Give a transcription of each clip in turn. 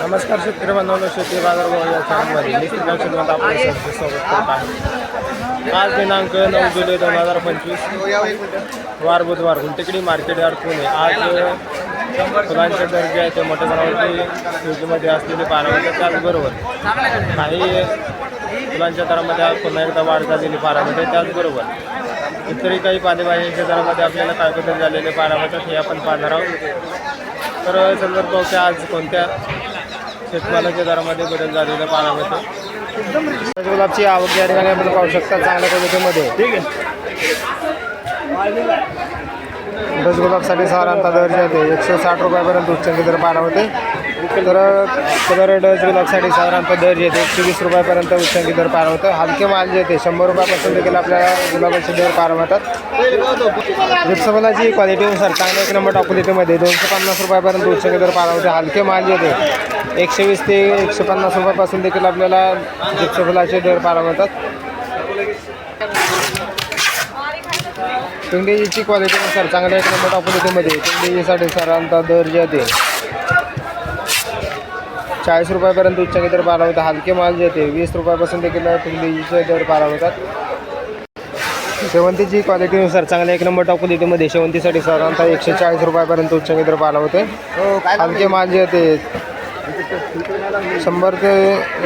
नमस्कार शेतकरी बांधवांनो शेती बाजारभाव या चॅनलमध्ये निश्चित लक्षात आपलं सर्वांचं स्वागत करत आहे. आज दिनांक नऊ जुलै दोन हजार पंचवीस वार बुधवार गुंटेकडी मार्केट यार्ड पुणे. आज फुलांचे दर जे आहे ते मोठ्या प्रमाणावरती स्थितीमध्ये असलेले पारामध्ये त्याचबरोबर काही फुलांच्या दरामध्ये आज पुन्हा एकदा वाढ झालेली पारामध्ये त्याचबरोबर इतरही काही पालेभाज्यांच्या दरामध्ये आपल्याला काय बदल झालेले पाहायला हे आपण पाहणार आहोत. तर संदर्भ आज कोणत्या शेतमालाच्या दरामध्ये बदल झालेला मिळतो. गुलाबची आवक या ठिकाणी आपण पाहू शकता चांगल्या क्वालिटीमध्ये ठीक आहे. गुलाबसाठी साधारणतः दर जे आहे ते एकशे साठ रुपयापर्यंत उच्चांकी दर पाहायला होते तर कलर डज गुलाबसाठी साधारणतः दर जे आहे ते एकशे वीस रुपयापर्यंत उच्चांकी दर पार होतं. हलके माल जे आहे ते शंभर रुपयापासून देखील आपल्याला गुलाबाचे दर पार होतात. रिप्सफलाची क्वालिटीनुसार चांगल्या एक नंबर टॉप दोनशे पन्नास रुपयापर्यंत उच्चांकी दर पार होते. हलके माल जे आहे ते एकशे वीस ते एकशे पन्नास रुपयापासून देखील आपल्याला रिप्सफलाचे दर पार होतात. पिंगेजीची क्वालिटीनुसार चांगल्या एक नंबर टॉप क्वालिटीमध्ये पिंगेजीसाठी साधारणतः दर जे आहे ते चाळीस रुपयापर्यंत उच्चांकी दर होता हलके माल जे ते वीस रुपयापासून देखील पिंगेजीचे दर पाहिला होतात शेवंतीची क्वालिटीनुसार चांगल्या एक नंबर टॉप क्वालिटीमध्ये शेवंतीसाठी साधारणतः एकशे चाळीस रुपयापर्यंत उच्चांकी दर पाहिला होते हलके माल जे ते शंभर ते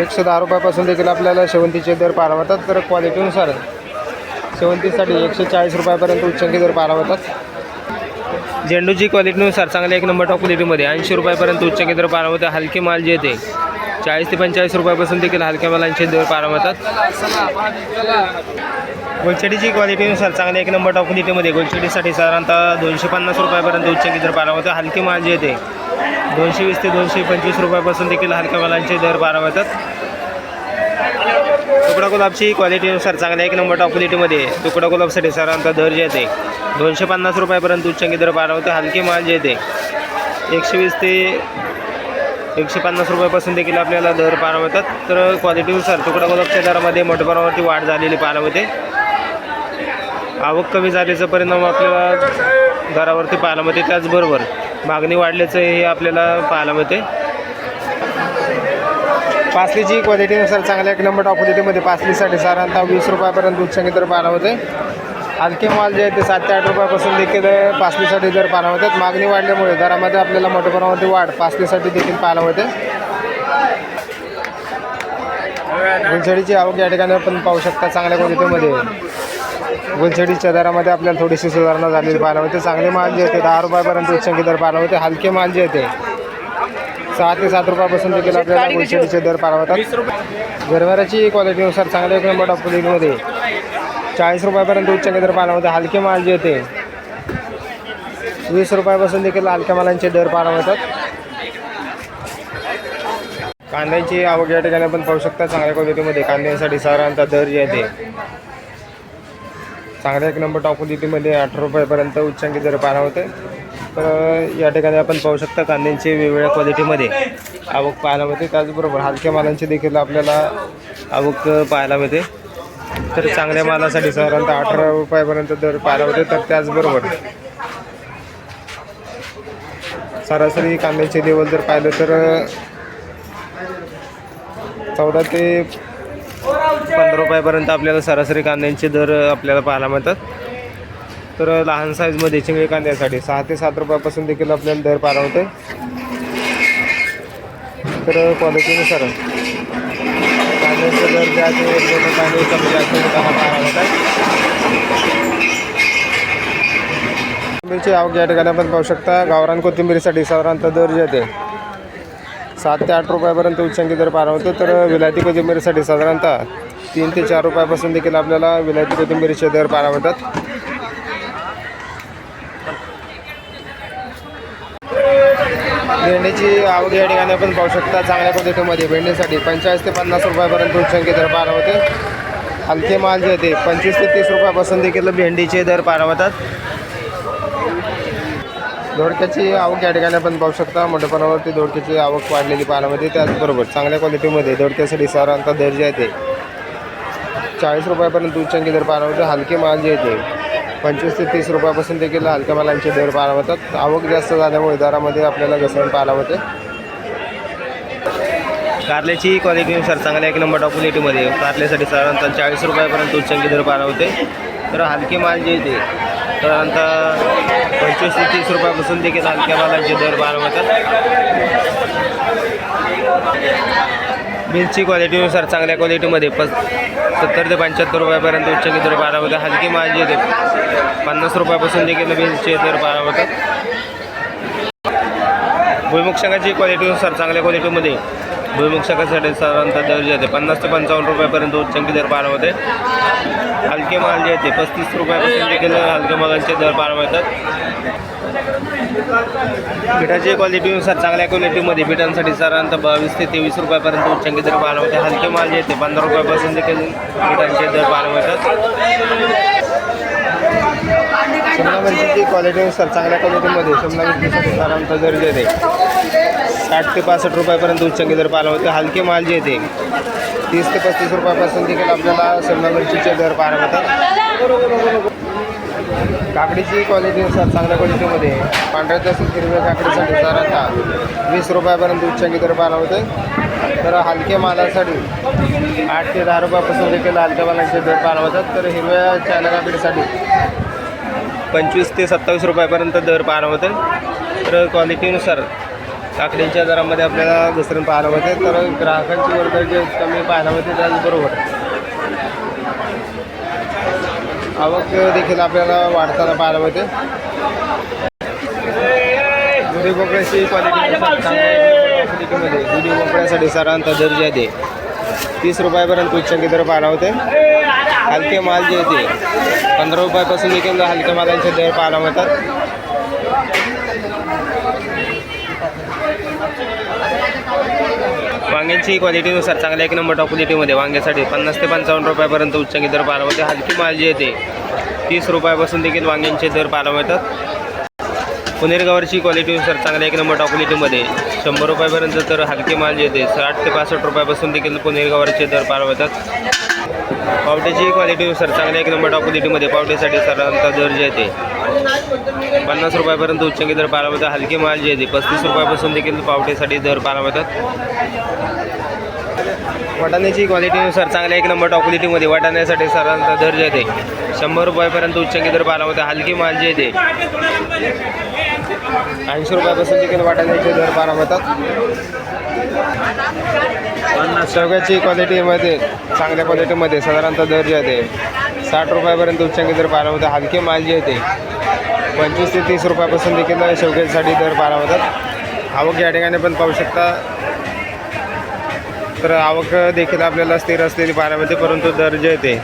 एकशे दहा रुपयापासून देखील आपल्याला शेवंतीचे दर पाहायला होतात तर क्वालिटीनुसार शेवंतीसाठी एकशे चाळीस रुपयापर्यंत उच्चांकी दर पाहायला होतात झेंडूची क्वालिटीनुसार चांगल्या एक नंबर टॉप क्वालिटीमध्ये ऐंशी रुपयापर्यंत उच्च केंद्र पाहायला हलके माल जे येते चाळीस ते पंचेचाळीस रुपयापासून देखील हलक्या मालांचे दर पाहायला होतात क्वालिटीनुसार चांगल्या एक नंबर टॉप क्वालिटीमध्ये गोलचडीसाठी साधारणतः दोनशे पन्नास रुपयापर्यंत उच्च केंद्र पाहायला हलके माल जे येते दोनशे वीस ते दोनशे पंचवीस रुपयापासून देखील हलक्या मालांचे दर पाहायला होतात तुकडा गुलाबची क्वालिटीनुसार चांगल्या एक नंबर टॉप क्वालिटीमध्ये तुकडा गुलाबसाठी साधारणतः दर जे येते दोनशे पन्नास रुपयापर्यंत उच्चांकी दर पाहिला होते हलके माल जे येते एकशे वीस ते एकशे पन्नास रुपयापासून देखील आपल्याला दर पाहायला मिळतात तर क्वालिटीनुसार तुकडा गुलाबच्या दरामध्ये मोठ्या प्रमाणावरती वाढ झालेली पाहायला होते आवक कमी झाल्याचा परिणाम आपल्याला दरावरती पाहायला मिळते. त्याचबरोबर मागणी वाढल्याचं हे आपल्याला पाहायला मिळते. पासलीची क्वालिटीनुसार चांगल्या एक नंबर टॉप क्वालिटीमध्ये पासलीसाठी साधारणतः वीस रुपयापर्यंत उच्चांकी दर पाहायला होते हलके माल जे आहे ते सात ते आठ रुपयापासून देखील पासलीसाठी दर पाहायला होतात मागणी वाढल्यामुळे दरामध्ये आपल्याला मोठ्या प्रमाणामध्ये वाढ पासलीसाठी देखील पाहायला होते गुलछडीची आवक या ठिकाणी आपण पाहू शकता चांगल्या क्वालिटीमध्ये. गुलछडीच्या दरामध्ये आपल्याला थोडीशी सुधारणा झालेली पाहायला होते चांगले माल जे होते दहा रुपयापर्यंत उच्चंकी दर पाहायला होते हलके माल जे होते सहा ते सात रुपयापासून देखील आपल्याला गुलछडीचे दर पाहायला होतात गरवाराची क्वालिटीनुसार चांगल्या नंबर टॉप क्वालिटीमध्ये चाळीस रुपयापर्यंत उच्च दर पाहायला होते हलके माल जे होते वीस रुपयापासून देखील हलक्या मालांचे दर पाहायला होतात कांद्यांची आवक या ठिकाणी आपण पाहू शकता चांगल्या क्वालिटीमध्ये कांद्यांसाठी साधारणतः दर जे आहे ते. चांगल्या एक नंबर टॉप क्वालिटीमध्ये अठरा रुपयापर्यंत उच्चांकी दर पाहायला होते तर या ठिकाणी आपण पाहू शकता कांद्यांची वेगवेगळ्या क्वालिटीमध्ये आवक पाहायला मिळते. त्याचबरोबर हलक्या मालांची देखील आपल्याला आवक पाहायला मिळते. तर चांगल्या मालासाठी साधारणतः अठरा रुपयापर्यंत दर पाहायला होते तर त्याचबरोबर सरासरी कांद्याचे लेवल जर पाहिलं तर चौदा ते पंधरा रुपयापर्यंत आपल्याला सरासरी कांद्यांचे दर आपल्याला पाहायला मिळतात. तर लहान साईजमध्ये चिंगळी कांद्यासाठी सहा ते सात रुपयापासून देखील आपल्याला दर पाहायला होते. तर क्वालिटीनुसार कांद्याचे दर जे आहे. कमी जास्त होताना पाहायला कोथिंबीरची आवक या ठिकाणी आपण पाहू शकता. गावरान कोथिंबीरसाठी साधारणतः दर जे आहे ते सात ते आठ रुपयापर्यंत उच्चांकी दर पार होतो. तर विलायती कोथिंबीरसाठी साधारणतः तीन ते चार रुपयापासून देखील आपल्याला विलायती कोथिंबीरचे दर पार होतात. भेंडीची आवड या ठिकाणी आपण पाहू शकता चांगल्या क्वालिटीमध्ये भेंडीसाठी पंचेचाळीस ते पन्नास रुपयापर्यंत उच्चांकी दर पार होते. हलके माल जे होते पंचवीस ते तीस रुपयापासून देखील भेंडीचे दर पारवतात धोडक्याची दोडक्याची आवक या ठिकाणी आपण पाहू शकता. मोठेपणावरती प्रमाणावरती दोडक्याची आवक वाढलेली पाण्यामध्ये त्याचबरोबर चांगल्या क्वालिटीमध्ये दोडक्यासाठी साधारणतः दर जे आहे ते चाळीस रुपयापर्यंत उच्चांकी दर पाण्यामध्ये होते हलके माल जे येते पंचवीस ते तीस रुपयापासून देखील हलक्या मालांचे दर पाहायला होतात आवक जास्त झाल्यामुळे दरामध्ये आपल्याला घसरण पाहायला होते. कारल्याची क्वालिटीनुसार चांगल्या एक नंबर टॉप क्वालिटीमध्ये कारल्यासाठी साधारणतः चाळीस रुपयापर्यंत उच्चांकी दर पार होते. तर हलके माल जे येते साधारणतः पंचवीस ते तीस रुपयापासून देखील हलक्या मालांचे दर पार होतात. बीन्सची क्वालिटीनुसार चांगल्या क्वालिटीमध्ये पस सत्तर ते पंच्याहत्तर रुपयापर्यंत उच्च दर बारा होतं. हलकी माझी येते पन्नास रुपयापासून देखील बीन्सचे दर बारा होतात भुईमुग शंगाची क्वालिटीनुसार चांगल्या क्वालिटीमध्ये. भुईमुग शाखासाठी साधारणतः दर जे येते. पन्नास ते पंचावन्न रुपयापर्यंत उच्चंकी दर पार होते. हलके माल जे येते पस्तीस रुपयापासून देखील हलक्या मालांचे दर पार होतात. पिठाची क्वालिटीनुसार चांगल्या क्वालिटीमध्ये पिठांसाठी साधारणतः बावीस ते तेवीस रुपयापर्यंत उच्चंकी दर पार होते. हलके माल जे येते पंधरा रुपयापासून देखील पिठांचे दर पार होतात. शिमला मिरचीची क्वालिटीनुसार चांगल्या क्वालिटीमध्ये शिमला मिरचीसाठी साधारणतः दर येते. साठ ते पासष्ट रुपयापर्यंत उच्चांकी दर पार होते हलके माल जे येते तीस ते पस्तीस रुपयापासून देखील आपल्याला शिमला मिरचीचे दर पार होतात काकडीची क्वालिटीनुसार चांगल्या क्वालिटीमध्ये पांढऱ्या तसेच हिरव्या काकडीसाठी साधारणतः वीस रुपयापर्यंत उच्चांकी दर पार होते तर हलक्या मालासाठी आठ ते दहा रुपयापासून देखील हलक्या मालाचे दर पार होतात तर हिरव्या चायना काकडीसाठी पंचवीस ते सत्तावीस रुपयापर्यंत दर पार होते तर क्वालिटीनुसार काकडीच्या दरामध्ये आपल्याला घसरण पाहायला होते तर ग्राहकांची वर्ग जे कमी पाहायला होते त्याचबरोबर आवक देखील आपल्याला वाढताना पाहायला होते दुधी बोकड्याची क्वालिटीमध्ये दुधी बोकड्यासाठी साधारणतः दर्जा दे. तीस रुपयापर्यंत उच्चांकी दर पाहायला होते हलके माल जे येते पंधरा रुपयापासून देखील हलक्या मालांचे दर पाहायला मिळतात. वांग्यांची क्वालिटीनुसार चांगल्या एक नंबर टॉप क्वालिटीमध्ये वांग्यासाठी पन्नास ते पंचावन्न रुपयापर्यंत उच्चांकी दर पाहायला मिळते. हलकी माल जी येते तीस रुपयापासून देखील वांग्यांचे दर पाहायला मिळतात. पुनेरगावरची क्वालिटीनुसार चांगल्या एक नंबर टॉप क्वालिटीमध्ये शंभर रुपयापर्यंत तर हलकी माल जी येते साठ ते पासष्ट रुपयापासून देखील पुनेरगावरचे दर पाहायला मिळतात. पावट्याची क्वालिटीनुसार चांगल्या एक नंबर टॉप क्वालिटीमध्ये पावट्यासाठी साधारणतः दर जे येते पन्नास रुपयापर्यंत उच्चंकी दर पाहायला मिळतात. हलके माल जे येते पस्तीस रुपयापासून देखील पावटीसाठी दर पाहायला मिळतात. वाटाण्याची क्वालिटीनुसार चांगल्या एक नंबर टॉप क्वालिटीमध्ये वाटाण्यासाठी साधारणतः दर जे येते शंभर रुपयापर्यंत उच्चंकी दर पाहायला मिळतात. हलके माल जे येते ऐंशी रुपयापासून देखील वाटाण्याचे दर पाहायला मिळतात. शेवग्याची क्वालिटीमध्ये चांगल्या क्वालिटीमध्ये साधारणतः दर जे येते साठ रुपयापर्यंत उच्चांकी दर पाहायला मिळतात हलके माल जे येते पंचवीस ते तीस रुपयापासून देखील शेवग्यासाठी दर पाहायला होतात आवक या ठिकाणी पण पाहू शकता. तर आवक देखील आपल्याला स्थिर असलेली पाहायला मिळते परंतु दर जे येते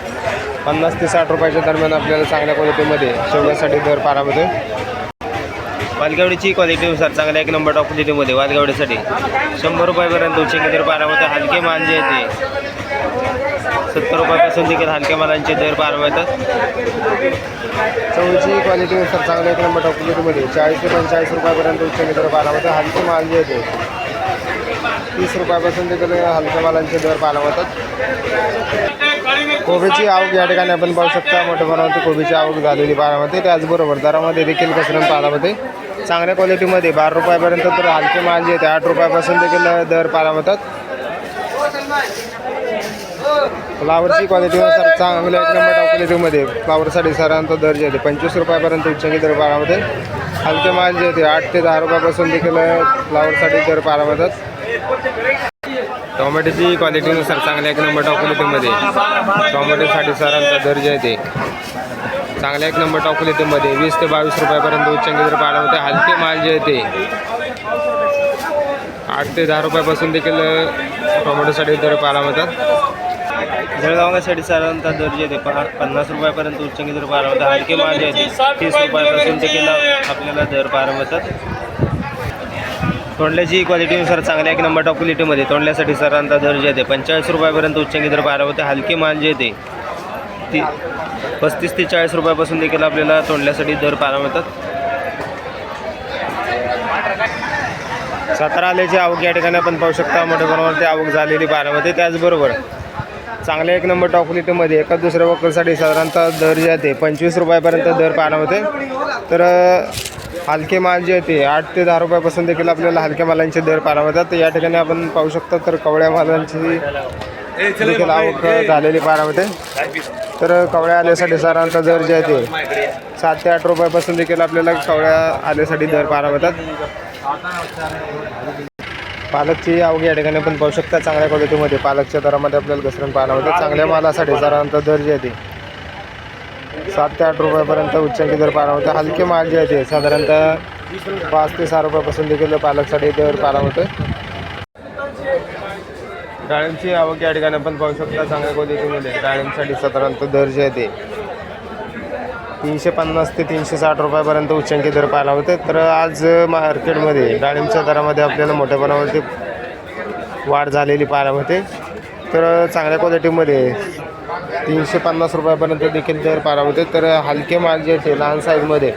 पन्नास ते साठ रुपयाच्या दरम्यान आपल्याला चांगल्या क्वालिटीमध्ये शेवग्यासाठी दर पाहायला मिळते वालगावडीची क्वालिटीनुसार चांगल्या एक नंबर टॉप क्वालिटीमध्ये वालगावडीसाठी. शंभर रुपयापर्यंत उच्चांकी दर पाहायला होतं हलके माल जे येते सत्तर रुपयापासून देखील हलक्या मालांचे दर पाहायला मिळतात चवळीची क्वालिटीनुसार चांगल्या एक नंबर टॉप क्वालिटीमध्ये चाळीस ते पंचेचाळीस रुपयापर्यंत उच्चांकी दर पाहायला मिळते हलके माल जे येते तीस रुपयापासून देखील हलक्या मालांचे दर पाहायला होतात कोबीची आवक या ठिकाणी आपण पाहू शकता. मोठ्या प्रमाणात कोबीची आवक झालेली पाहायला त्याचबरोबर दरामध्ये देखील कसरण पालामध्ये चांगल्या क्वालिटीमध्ये बारा रुपयापर्यंत तर हलके माल जे येते आठ रुपयापासून देखील दर पाहायला मिळतात फ्लावरची क्वालिटीनुसार चांगल्या एक नंबर टॉप क्वालिटीमध्ये फ्लावरसाठी साधारणतः दर जे येते पंचवीस रुपयापर्यंत उच्चांकी दर मिळते हलके माल जे येते आठ ते दहा रुपयापासून देखील फ्लावरसाठी दर पाहायला मिळतात टोमॅटोची क्वालिटीनुसार चांगल्या एक नंबर टॉप क्वालिटीमध्ये टोमॅटोसाठी साधारणतः दर जे येते चांगल्या एक नंबर टॉप क्वालिटीमध्ये वीस ते बावीस रुपयापर्यंत उच्चांकी दर मिळते हलके माल जे येते आठ ते दहा रुपयापासून देखील टोमॅटोसाठी दर पाहायला मिळतात जळगावासाठी साधारणतः दर जे येते पहा पन्नास रुपयापर्यंत उच्चांकी दर मिळतात हलके माल जे येते तीस रुपयापासून देखील आपल्याला दर मिळतात. तोंडल्याची क्वालिटीनुसार चांगल्या एक नंबर टॉप क्वालिटीमध्ये तोंडल्यासाठी साधारणतः दर जे येते पंचेचाळीस रुपयापर्यंत उच्चांकी दर होते हलके माल जे येते ती पस्तीस ते चाळीस रुपयापासून देखील आपल्याला तोंडल्यासाठी दर मिळतात. सातारा आल्याची आवक या ठिकाणी आपण पाहू शकता मोठ्या प्रमाणावरती आवक झालेली मिळते. त्याचबरोबर चांगल्या एक नंबर टॉप क्वालिटीमध्ये एका दुसऱ्या वकरसाठी साधारणतः दर जे आहे ते पंचवीस रुपयापर्यंत दर पाहायला होते तर हलके माल जे आहे ते आठ ते दहा रुपयापासून देखील आपल्याला हलक्या मालांचे दर पाहायला मिळतात. तर या ठिकाणी आपण पाहू शकतो तर कवळ्या मालांची देखील आवक झालेली पाहायला मिळते. तर कवळ्या आल्यासाठी साधारणतः दर जे आहे ते सात ते आठ रुपयापासून देखील आपल्याला कवळ्या आल्यासाठी दर पाहायला मिळतात. पालकची आवक या ठिकाणी पण पाहू शकता चांगल्या क्वालिटीमध्ये पालकच्या दरामध्ये आपल्याला घसरण पाहायला मिळतं. चांगल्या मालासाठी साधारणतः दर जे आहे ते. सात ते आठ रुपयापर्यंत उच्चांकी दर पाहायला मिळतं. हलके माल जे आहे ते साधारणतः पाच ते सहा रुपयापासून देखील पालकसाठी दर पाहायला मिळतं डाळिंबची आवक या ठिकाणी आपण पाहू शकता चांगल्या क्वालिटीमध्ये डाळिंबसाठी साधारणतः दर जे आहे ते तीनशे पन्नास ते तीनशे साठ रुपयापर्यंत उच्चांकी दर पाहायला होते. तर आज मार्केटमध्ये डाळिंबच्या दरामध्ये आपल्याला मोठ्या प्रमाणावरती वाढ झालेली पाहायला होते तर चांगल्या क्वालिटीमध्ये तीनशे पन्नास रुपयापर्यंत देखील दर पाहायला होते तर हलके माल जे ते लहान साईजमध्ये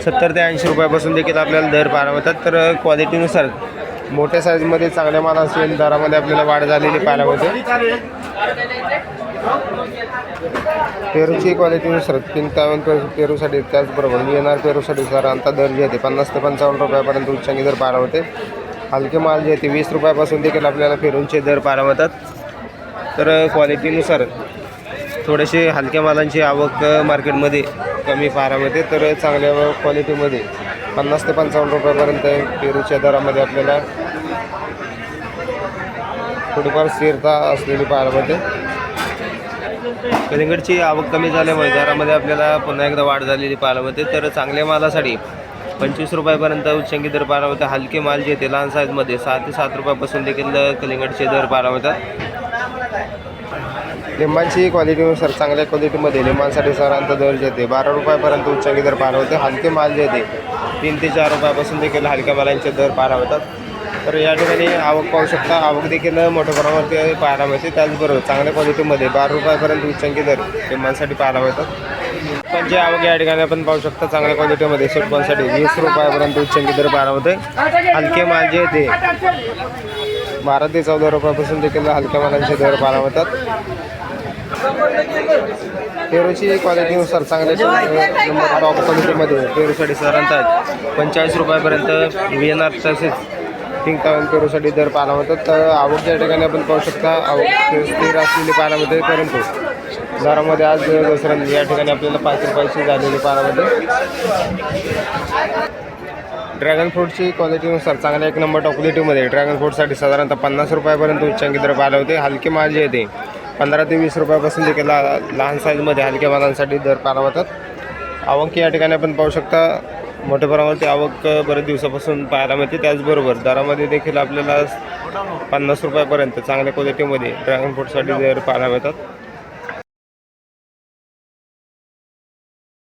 सत्तर ते ऐंशी रुपयापासून देखील आपल्याला दर पाहायला होतात तर क्वालिटीनुसार मोठ्या साईजमध्ये चांगल्या माल असेल दरामध्ये आपल्याला वाढ झालेली पाहायला होते पेरूची क्वालिटीनुसार पिंकावन पेरू पेरूसाठी त्याचबरोबर येणार पेरूसाठी साधारणतः दर जे आहे ते पन्नास ते पंचावन्न रुपयापर्यंत उच्चांकी दर पाहायला होते हलके माल जे आहे ते वीस रुपयापासून देखील आपल्याला पेरूंचे दर पाहायला तर क्वालिटीनुसार थोडेसे हलक्या मालांची आवक मार्केटमध्ये कमी पाहायला तर चांगल्या क्वालिटीमध्ये पन्नास ते पंचावन्न रुपयापर्यंत पेरूच्या दरामध्ये आपल्याला थोडीफार स्थिरता असलेली पाहायला मिळते कलिंगडची आवक कमी झाल्यामुळे दरामध्ये आपल्याला पुन्हा एकदा वाढ झालेली पाहायला मिळते. तर चांगल्या मालासाठी पंचवीस रुपयापर्यंत उच्चंकी दर पाहायला मिळते हलके माल जे ते लहान साईजमध्ये सहा ते सात रुपयापासून देखील कलिंगडचे दर पाहायला मिळतात. लिंबांची क्वालिटीनुसार चांगल्या क्वालिटीमध्ये लिंबांसाठी सरांचा दर जे ते बारा रुपयापर्यंत उच्चंकी दर पाहायला होते हलके माल जे ते तीन ते चार रुपयापासून देखील हलक्या मालांचे दर पाहायला होतात तर या ठिकाणी आवक पाहू शकता आवक देखील मोठ्या प्रमाणावरती पाहायला मिळते. त्याचबरोबर चांगल्या क्वालिटीमध्ये बारा रुपयापर्यंत उच्चांकी दर लिंबांसाठी पाहायला मिळतात. पण जे आवक या ठिकाणी आपण पाहू शकता चांगल्या क्वालिटीमध्ये सुटपांसाठी वीस रुपयापर्यंत उच्चांकी दर पाहायला होते हलके माल जे ते बारा ते चौदा रुपयापासून देखील हलक्या मालांचे दर पाहायला मिळतात. पेरूची क्वालिटीनुसार चांगल्या टॉप क्वालिटीमध्ये पेरूसाठी साधारणतः पंचेचाळीस रुपयापर्यंत व्ही एन आर तसेच पिंक तावन पेरूसाठी दर पाहायला मिळतात तर आवक या ठिकाणी आपण पाहू शकता आवक स्थिर असलेली पाहायला मिळते परंतु दरामध्ये आज घसरण या ठिकाणी आपल्याला पाच रुपयाची झालेली पाहायला मिळते ड्रॅगन फ्रूटची क्वालिटीनुसार चांगल्या एक नंबर टॉप क्वालिटीमध्ये ड्रॅगन फ्रूटसाठी साधारणतः पन्नास रुपयापर्यंत उच्चांकी दर पाहायला होते. हलके माल जे येते पंधरा ते वीस रुपयापासून देखील ला लहान साईजमध्ये हलक्या मालांसाठी दर पाहायला होतात. आवक या ठिकाणी आपण पाहू शकता मोठ्या प्रमाणात आवक बरेच दिवसापासून पाहायला मिळते. त्याचबरोबर दरामध्ये देखील आपल्याला पन्नास रुपयापर्यंत चांगल्या क्वालिटीमध्ये ड्रॅगन फ्रूटसाठी दर पाहायला मिळतात.